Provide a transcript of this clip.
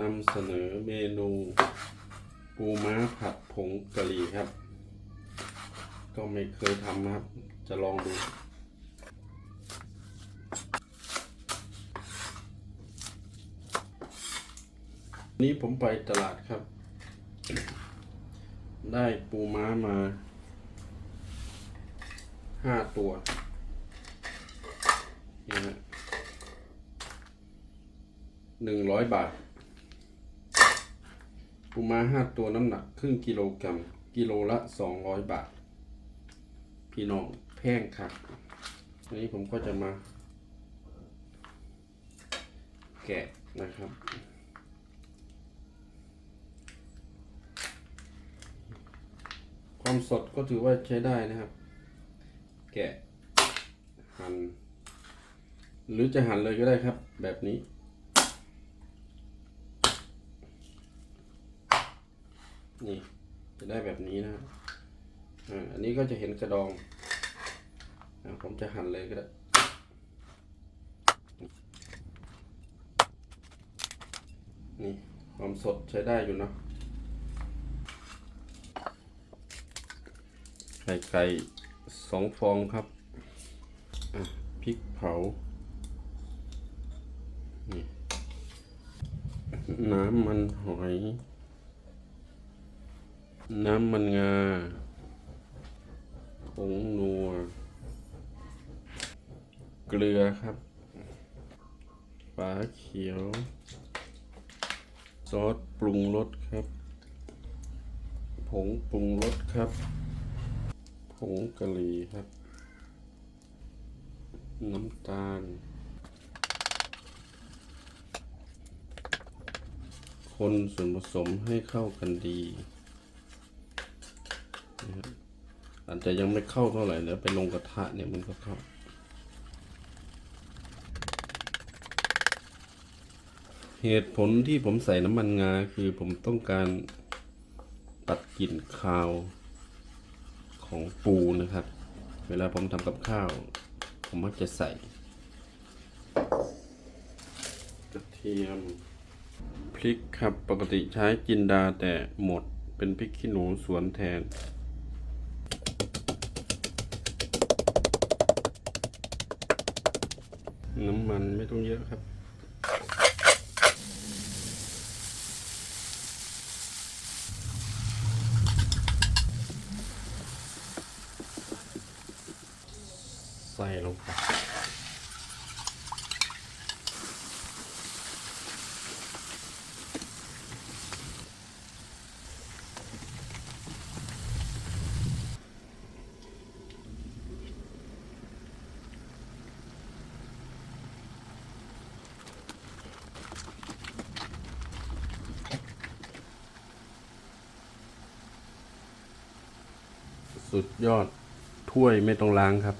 นำเสนอเมนูปูม้าผัดผงกะหรี่ครับ ก็ไม่เคยทำนะครับ จะลองดู นี้ผมไปตลาดครับ ได้ปูม้ามาห้าตัวนี่ฮะหนึ่งร้อยบาท ปูม้าห้าตัวน้ำหนักครึ่งกิโลกรัมกิโลละสองร้อยบาท พี่น้องแพงครับอันนี้ผมก็จะมา แกะนะครับความสดก็ถือว่าใช้ได้นะครับ แกะหั่นหรือจะหั่นเลยก็ได้ครับ แบบนี้ นี่จะได้แบบนี้นะอันนี้ก็จะเห็นกระดองผมจะหั่นเลยก็ได้นี่ความสดใช้ได้อยู่นะไข่ไก่สองฟองครับพริกเผานี่น้ำมันหอย น้ำมันงาผงนัว เกลือครับฝาเขียว ซอสปรุงรสครับ ผงปรุงรสครับ ผงกะหรี่ครับ น้ำตาล คนส่วนผสมให้เข้ากันดีนะครับ อาจจะยังไม่เข้าเท่าไหร่เดี๋ยวไปลงกระทะเนี่ยมันก็เข้าเหตุผลที่ผมใส่น้ำมันงาคือผมต้องการตัดกลิ่นคาวของปูนะครับ เวลาผมทำกับข้าว ผมมักจะใส่ กระเทียมพริกครับปกติใช้จินดาแต่หมดเป็นพริกขี้หนูสวนแทน น้ำมันไม่ต้องเยอะครับ ใส่ลงไป สุดยอดถ้วยไม่ต้องล้างครับ